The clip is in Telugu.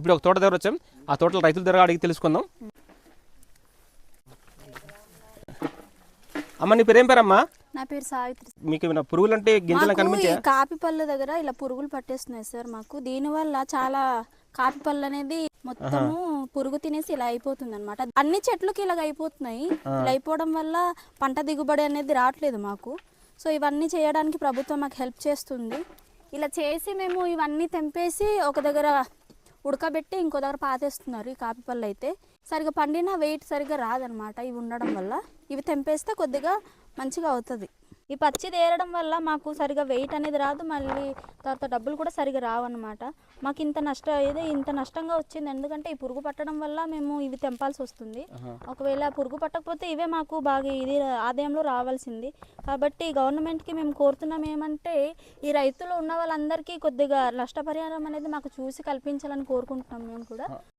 ఇప్పుడు ఒక తోట దగ్గర వచ్చాం. ఆ తోటలో రైతుల దగ్గర అడిగి తెలుసుకుందాం. అమ్మ నీ పేరేం పేరమ్మా? నా పేరు సావిత్రి మీకు ఏమైనా పురుగులు అంటే గింజలు కనిపించా కాపీ పళ్ళ దగ్గర ఇలా పురుగులు పట్టేస్తున్నాయి సార్ మాకు. దీనివల్ల చాలా కాపీ పళ్ళు అనేది మొత్తము పురుగు తినేసి ఇలా అయిపోతుంది అనమాట అన్ని చెట్లకి ఇలాగ అయిపోతున్నాయి. ఇలా అయిపోవడం వల్ల పంట దిగుబడి అనేది రావట్లేదు మాకు. సో ఇవన్నీ చేయడానికి ప్రభుత్వం మాకు హెల్ప్ చేస్తుంది. ఇలా చేసి మేము ఇవన్నీ తెంపేసి ఒక దగ్గర ఉడకబెట్టి ఇంకో దగ్గర పాతేస్తున్నారు ఈ కాపీ పళ్ళు అయితే. సరిగా పండిన వెయిట్ సరిగా రాదనమాట ఇవి ఉండడం వల్ల. ఇవి తెంపేస్తే కొద్దిగా మంచిగా అవుతుంది. ఈ పచ్చి తేరడం వల్ల మాకు సరిగా వెయిట్ అనేది రాదు మళ్ళీ తర్వాత డబ్బులు కూడా సరిగా రావన్నమాట. మాకు ఇంత నష్టం ఇది ఇంత నష్టంగా వచ్చింది. ఎందుకంటే ఈ పురుగు పట్టడం వల్ల మేము ఇవి తెంపాల్సి వస్తుంది. ఒకవేళ పురుగు పట్టకపోతే ఇవే మాకు బాగా ఇది ఆదాయంలో రావాల్సింది. కాబట్టి గవర్నమెంట్కి మేము కోరుతున్నాం ఏమంటే ఈ రైతులు ఉన్న వాళ్ళందరికీ కొద్దిగా నష్టపరిహారం అనేది మాకు చూసి కల్పించాలని కోరుకుంటున్నాం మేము కూడా.